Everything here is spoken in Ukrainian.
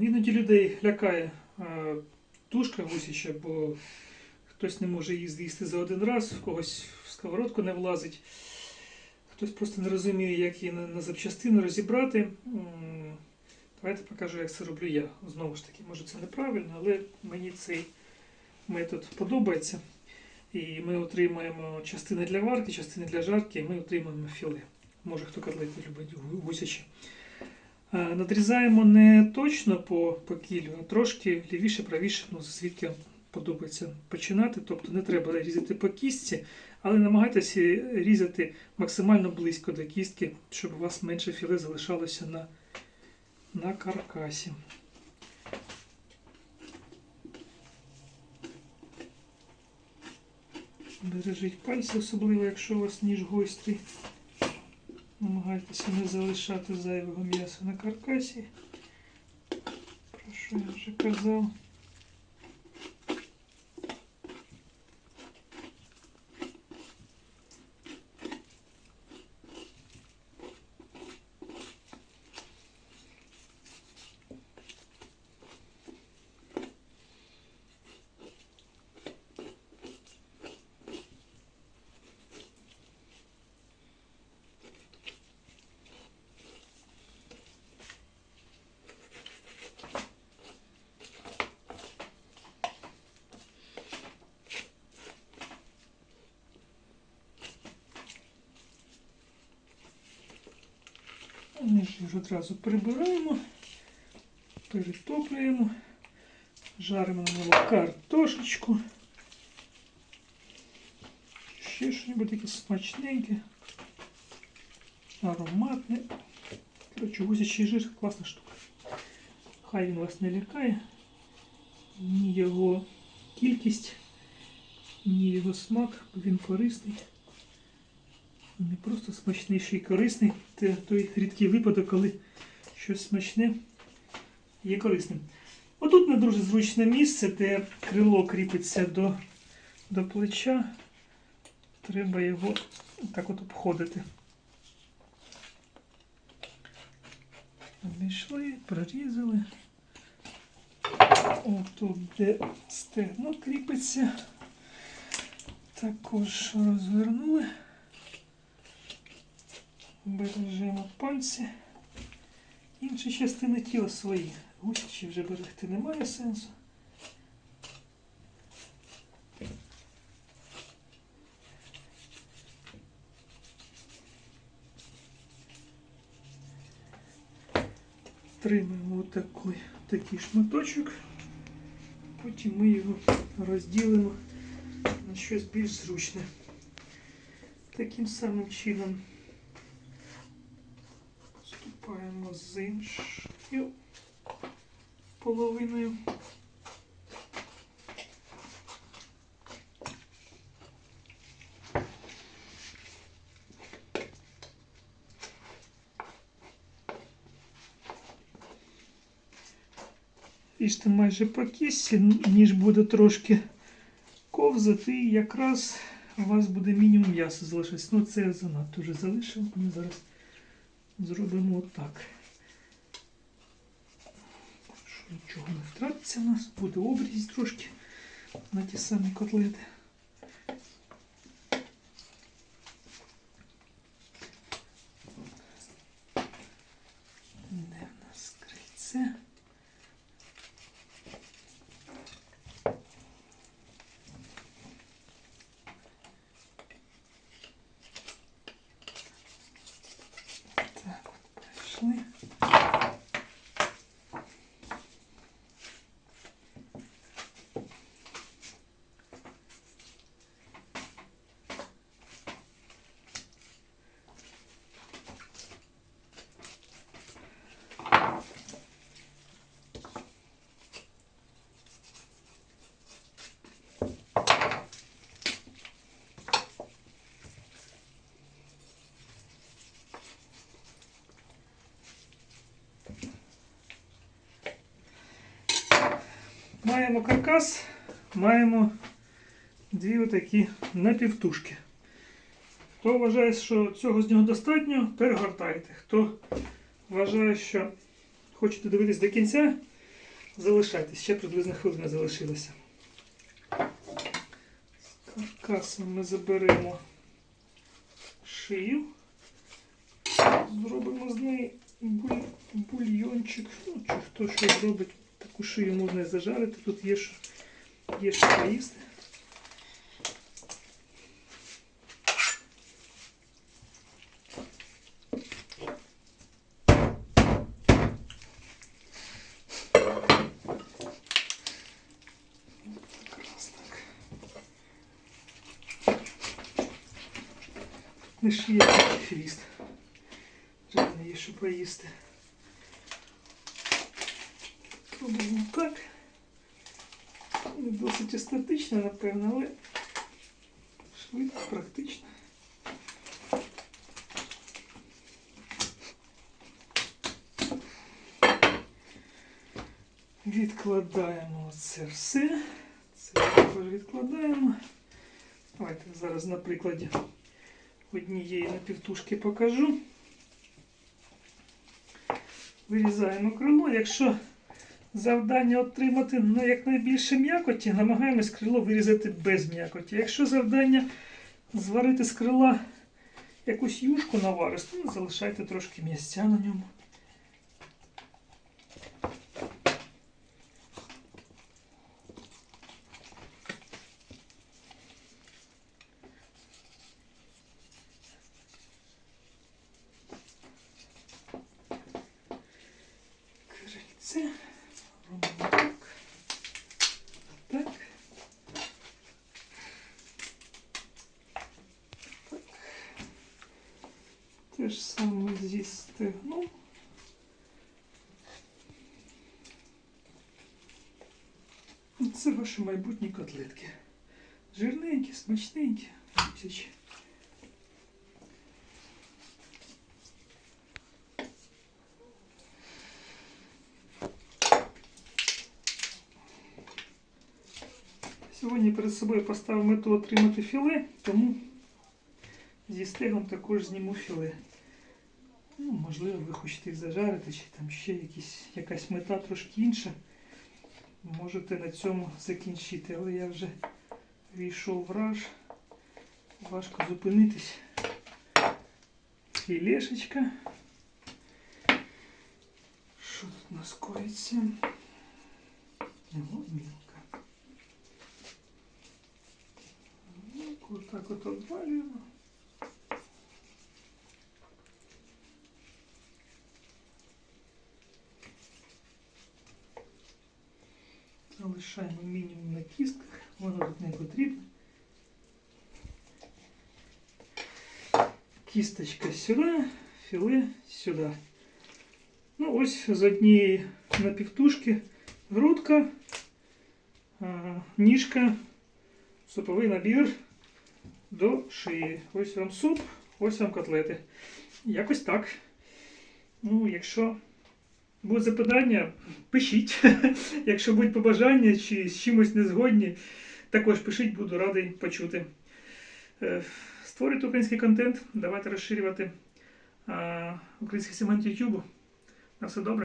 Іноді людей лякає тушка гусяча, бо хтось не може її з'їсти за один раз, в когось в сковородку не влазить, хтось просто не розуміє, як її на запчастини розібрати. Давайте покажу, як це роблю я. Знову ж таки, може це неправильно, але мені цей метод подобається. І ми отримаємо частини для варки, частини для жарки, і ми отримаємо філе. Може хто котлети любить гусячі. Е, Надрізаємо не точно по, по кілю, а трошки лівіше, правіше, ну, звідки подобається починати. Тобто не треба різати по кістці, але намагайтеся різати максимально близько до кістки, щоб у вас менше філе залишалося на, на каркасі. Бережіть пальці, особливо якщо у вас ніж гострий. Намагайтеся не залишати зайвого м'яса на каркасі. Про що я вже казав. Ж одразу прибираємо, перетоплюємо, жаримо на нову картошечку. Ще щось таке смачненьке, ароматне. Коротше, гусячий жир класна штука. Хай він вас не лякає, ні його кількість, ні його смак, бо він корисний. Не просто смачний, ще й корисний. Це той рідкий випадок, коли щось смачне є корисним. Отут не дуже зручне місце, де крило кріпиться до, до плеча. Треба його так от обходити. Обійшли, прорізали. Отут, де стегно кріпиться. Також розвернули. Бережемо пальці. Інші частини тіла свої. Гусячі вже берегти немає сенсу. Тримаємо отакий, такий шматочок. Потім ми його розділимо на щось більш зручне. Таким самим чином Поступаємо з іншою половиною. Ріжте майже по кісті, ніж буде трошки ковзати, і якраз у вас буде мінімум м'яса залишитися. Ну це я занадто вже залишив. Ми зараз Зробимо отак. Нічого не втратиться у нас, буде обріз трошки на ті самі котлети. Де в нас крильце? Так, от пройшли. Маємо каркас, маємо дві отакі напівтушки. Хто вважає, що цього з нього достатньо, перегортайте. Хто вважає, що хочете дивитись до кінця, залишайтесь, ще приблизно хвилина залишилася. З каркасом ми заберемо шию. Зробимо з неї буль- бульйончик. Ну, чи хто що зробить, таку шию можна зажарити. Тут є що, є що поїсти. Не шиє хвіст. Реально є що поїсти. Пробуємо так. Досить естетично, напевно, але швидко, практично. Відкладаємо це все. Це також відкладаємо. Давайте зараз на прикладі однієї напівтушки покажу. Вирізаємо крило. Якщо завдання отримати ну, якнайбільше м'якоті, намагаємось крило вирізати без м'якоті. Якщо завдання зварити з крила якусь юшку наваристу, ну, залишайте трошки м'ясця на ньому. Крильце. Те ж саме зі стегном. Це ваші майбутні котлетки. Жирненькі, смачненькі. Тисячі. Сьогодні перед собою поставив мету отримати філе, тому зі стегом також зніму філе. Ну, можливо, ви хочете їх зажарити, чи там ще якісь, якась мета трошки інша. Можете на цьому закінчити, але я вже війшов в раж. Важко зупинитись. Філешечка. Що тут у нас коїться? Мілка. Вот так вот обвалюємо. Залишаємо мінімум на кістках, воно тут не потрібно. Кісточка сюди, філе сюди. Ну ось з однієї напівтушки грудка, ніжка, суповий набір до шиї. Ось вам суп, ось вам котлети. Якось так. Ну, якщо будуть запитання, пишіть. якщо будуть побажання чи з чимось не згодні, також пишіть, буду радий почути. Е, Створюйте український контент, давайте розширювати український сегмент YouTube. На все добре.